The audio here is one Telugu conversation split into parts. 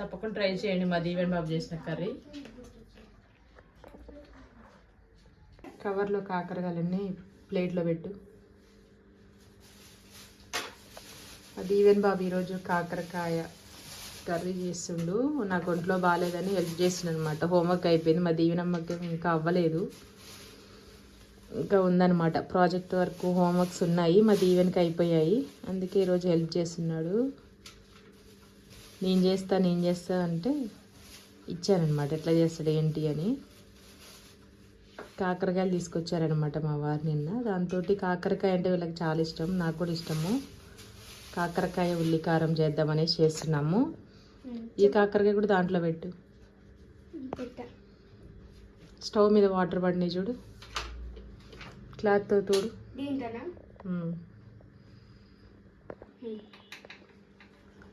తప్పకుండా ట్రై చేయండి మా దీవెన్ బాబు చేసిన కర్రీ. కవర్లో కాకరకాయలన్నీ ప్లేట్లో పెట్టు. మా దీవెన్ బాబు ఈరోజు కాకరకాయ కర్రీ చేస్తుండు. నాకు ఒంట్లో బాగాలేదని హెల్ప్ చేసిండు అనమాట హోంవర్క్ అయిపోయింది. మా దీవెనమ్మకి ఇంకా అవ్వలేదు. ఇంకా ఉందన్నమాట. ప్రాజెక్ట్ వర్క్ హోంవర్క్స్ ఉన్నాయి. మా దీవెనకి అయిపోయాయి. అందుకే ఈరోజు హెల్ప్ చేస్తున్నాడు. నేను చేస్తా నేను చేస్తా అంటే ఇచ్చానమాట ఎట్లా చేస్తాడు ఏంటి అని. కాకరకాయలు తీసుకొచ్చారనమాట మా వారు నిన్న. దాంతో కాకరకాయ అంటే వీళ్ళకి చాలా ఇష్టం నాకు కూడా ఇష్టము. కాకరకాయ ఉల్లికారం చేద్దామనేసి చేస్తున్నాము. ఈ కాకరకాయ కూడా దాంట్లో పెట్టు. స్టవ్ మీద వాటర్ పడినాయి చూడు. క్లాత్తో తోడు.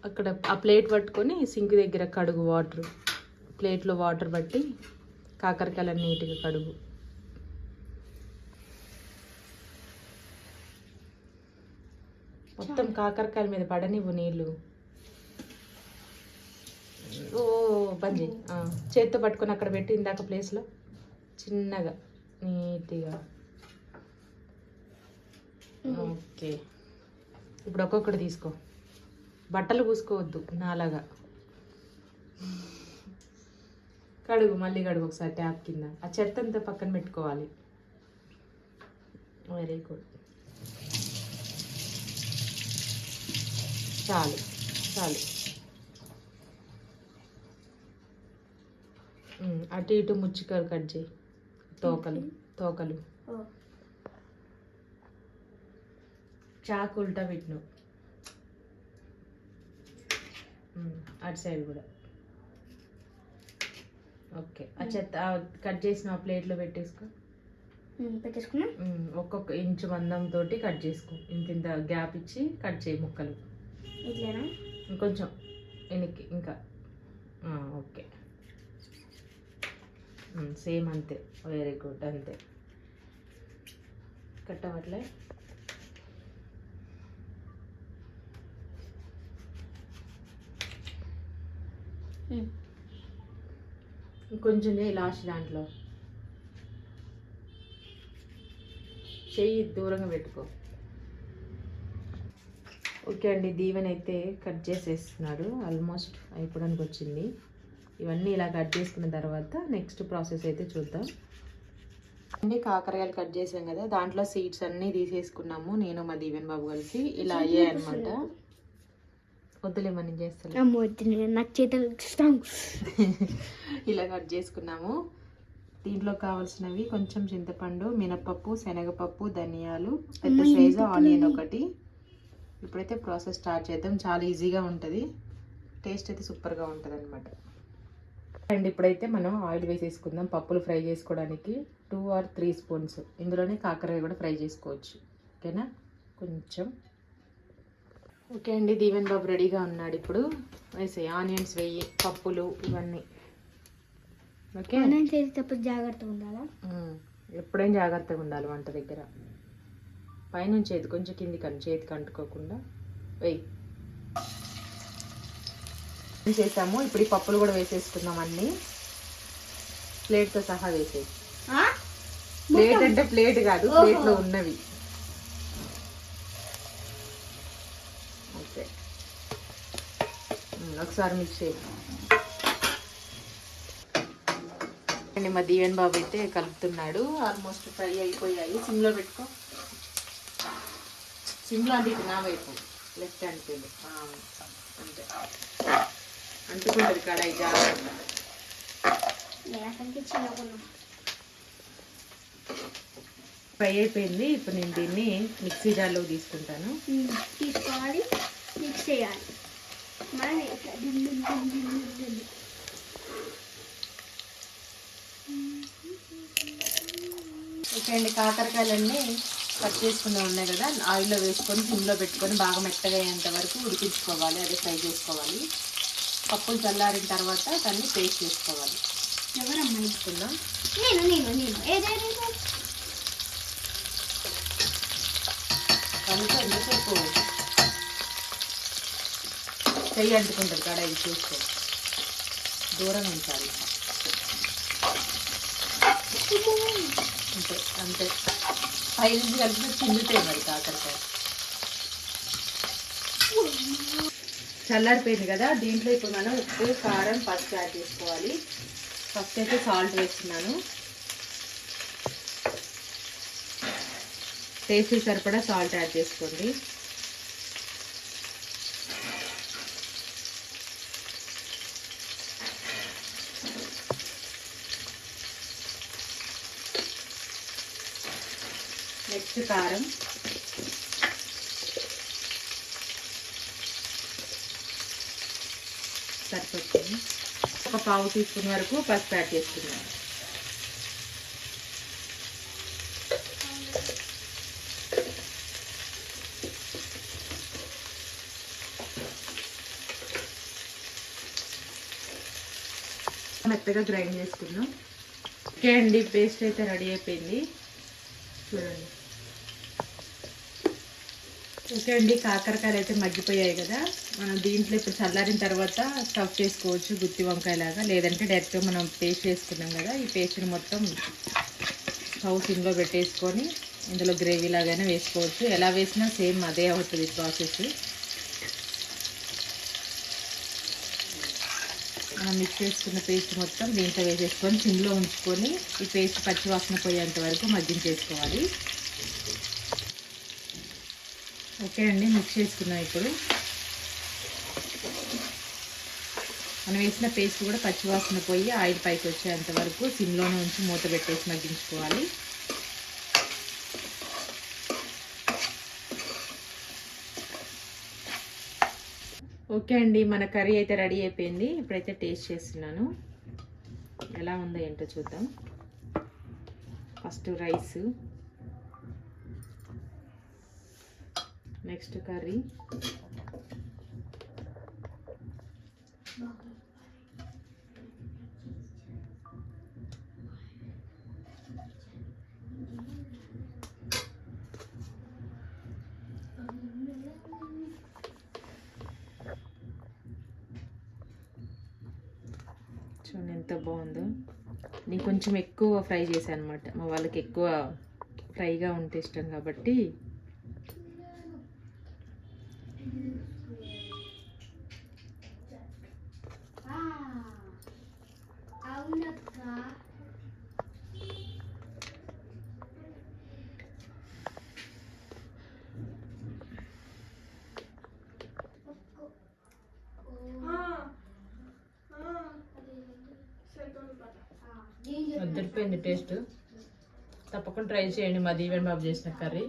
అక్కడ ఆ ప్లేట్ పట్టుకొని సింక్ దగ్గర కడుగు వాటర్. ప్లేట్లో వాటర్ పట్టి కాకరకాయలు నీట్గా కడుగు. మొత్తం కాకరకాయల మీద పడనివ్వు నీళ్ళు. ఓ బంద్ చేయి. ఆ, చేత్తో పట్టుకొని అక్కడ పెట్టి ఇందాక ప్లేస్లో. చిన్నగా నీట్గా. ఓకే. ఇప్పుడు ఒక్కొక్కటి తీసుకో. బట్టలు పూసుకోవద్దు నాలాగా. కడుగు మళ్ళీ కడుగు ఒకసారి ట్యాప్ కింద. ఆ చెత్త అంతా పక్కన పెట్టుకోవాలి. వెరీ గుడ్ చాలు చాలు. అటు ఇటు ముచ్చికలు కట్ చేయి. తోకలు తోకలు. చాకు ఉల్టా పెట్టినావు. అటు సైడ్ కూడా. ఓకే. ఆ చెత్త కట్ చేసిన ఆ ప్లేట్లో పెట్టేసుకో. పెట్టేసుకున్నా? ఒక్కొక్క ఇంచు మందంతో కట్ చేసుకో. ఇంత ఇంత గ్యాప్ ఇచ్చి కట్ చేయి ముక్కలు. ఇట్లేనా? ఇంకొంచెం వెనక్కి ఇంకా. ఓకే. సేమ్ అంతే. వెరీ గుడ్ అంతే. కట్ ఇంకొంచెం చేయి లాస్ట్ దాంట్లో. చెయ్యి దూరంగా పెట్టుకో. ఓకే అండి దీవెన్ అయితే కట్ చేసేస్తున్నాడు. ఆల్మోస్ట్ అయిపోవడానికి వచ్చింది. ఇవన్నీ ఇలా కట్ చేసుకున్న తర్వాత నెక్స్ట్ ప్రాసెస్ అయితే చూద్దాం. అండి కాకరకాయలు కట్ చేసాం కదా దాంట్లో సీడ్స్ అన్నీ తీసేసుకున్నాము నేను మా దీవెన్ బాబు కలిసి ఇలా అయ్యాయి అనమాట వద్దులేమని చేస్తాను అమ్మో వద్దు, నాకు చేతులు ఇష్టం. ఇలా కట్ చేసుకున్నాము. దీంట్లో కావాల్సినవి కొంచెం చింతపండు మినపప్పు శనగపప్పు ధనియాలు పెద్ద సైజు ఆనియన్ ఒకటి. ఇప్పుడైతే ప్రాసెస్ స్టార్ట్ చేద్దాం. చాలా ఈజీగా ఉంటుంది. టేస్ట్ అయితే సూపర్గా ఉంటుంది అనమాట అండ్ ఇప్పుడైతే మనం ఆయిల్ వేసేసుకుందాం పప్పులు ఫ్రై చేసుకోవడానికి. Two or three spoons. ఇందులోనే కాకరకాయ కూడా ఫ్రై చేసుకోవచ్చు. ఓకేనా? కొంచెం ఓకే అండి దీవెన్ బాబు రెడీగా ఉన్నాడు ఇప్పుడు. వేసే ఆనియన్స్ వెయ్యి పప్పులు ఇవన్నీ. ఓకే? నేను చేసేటప్పుడు జాగ్రత్తగా ఉండాలా? ఎప్పుడైనా జాగ్రత్తగా ఉండాలి వంట దగ్గర. పైనుంచి చేతి కొంచెం కింది కను చేతికి అంటుకోకుండా. వెయ్యి చేసాము? ఇప్పుడు ఈ పప్పులు కూడా వేసేసుకుందాం అన్నీ. ప్లేట్తో సహా వేసేయి. ఆ? ప్లేట్ అంటే ప్లేట్ కాదు. ప్లేట్లో ఉన్నవి ఓకే ఉమ్, ఒకసారి మిక్స్ చేయి అండి మా దీవెన్ బాబు అయితే కలుపుతున్నాడు. ఆల్మోస్ట్ ఫ్రై అయిపోయాయి. సిమ్లో పెట్టుకో. సిమ్లో అంటే ఇటు నా వైపు లెఫ్ట్ హ్యాండ్ పెళ్ళి అంతే. అంటుకుంటుంది కడాయి జాగ్రత్త. ఫ్రై అయిపోయింది. ఇప్పుడు నేను దీన్ని మిక్సీ జార్లో తీసుకుంటాను. తీసుకోవాలి. మిక్స్ చేయాలి. మరి. ఓకే అండి కాకరకాయలన్నీ కట్ చేసుకునే ఉన్నాయి కదా ఆయిల్లో వేసుకొని సిమ్లో పెట్టుకొని బాగా మెత్తగా అయ్యేంత వరకు ఉడికించుకోవాలి అదే ఫ్రై చేసుకోవాలి. పప్పులు చల్లారిన తర్వాత దాన్ని పేస్ట్ చేసుకోవాలి. ఎవరమ్మా ఇది? తీసుకుందాం నేను నేను నేను. ఏదైనా కనుక ఎంతసేపు చెయ్యి అంటుకుంటుంది కడాయి చూసుకో. దూరం ఉంచాలి అంతే అంతే. పైన నుంచి చిందుతాయి మరి కాకరకాయ. చల్లారిపోయింది కదా దీంట్లో ఇప్పుడు మనం ఉప్పు కారం పసుపు యాడ్ చేసుకోవాలి. ఫస్ట్ అయితే సాల్ట్ వేస్తున్నాను. టేస్ట్ సరిపడా సాల్ట్ యాడ్ చేసుకోండి నెక్స్ట్ కారం. సరిపోతుంది ఒక పావు టీ స్పూన్ వరకు పసుపు యాడ్ చేసుకున్నాను మెత్తగా గ్రైండ్ చేసుకున్నాం ఓకే అండి పేస్ట్ అయితే రెడీ అయిపోయింది. చూడండి. ఓకే అండి కాకరకాయలు అయితే మగ్గిపోయాయి కదా. మనం దీంట్లో ఇప్పుడు చల్లారిన తర్వాత స్టఫ్ చేసుకోవచ్చు గుత్తి వంకాయలాగా. లేదంటే డైరెక్ట్గా మనం పేస్ట్ చేసుకున్నాం కదా ఈ పేస్ట్ని మొత్తం స్టవ్ సిమ్లో పెట్టేసుకొని ఇందులో గ్రేవీ లాగానే వేసుకోవచ్చు. ఎలా వేసినా సేమ్ అదే అవుతుంది ప్రాసెస్. మనం మిక్స్ చేసుకున్న పేస్ట్ మొత్తం దీంట్లో వేసేసుకొని సిమ్లో ఉంచుకొని ఈ పేస్ట్ పచ్చివాసన పోయేంత వరకు మగ్గించేసుకోవాలి. ఓకే అండి మిక్స్ చేసుకున్నాం ఇప్పుడు. మనం వేసిన పేస్ట్ కూడా పచ్చివాసన పోయి ఆయిల్ పైకి వచ్చేంత వరకు సిమ్లోనే ఉంచి మూత పెట్టేసి మగ్గించుకోవాలి. ఓకే అండి మన కర్రీ అయితే రెడీ అయిపోయింది. ఇప్పుడైతే టేస్ట్ చేస్తున్నాను. ఎలా ఉందో ఏంటో చూద్దాం. First rice. Next curry. చూడండి ఎంత బాగుందో. నేను కొంచెం ఎక్కువ ఫ్రై చేశాను అనమాట మా వాళ్ళకి ఎక్కువ ఫ్రైగా ఉంటే ఇష్టం కాబట్టి అద్దరిపోయింది టేస్ట్. తప్పకుండా ట్రై చేయండి మాది ఈవెన్ బాబు చేసిన కర్రీ.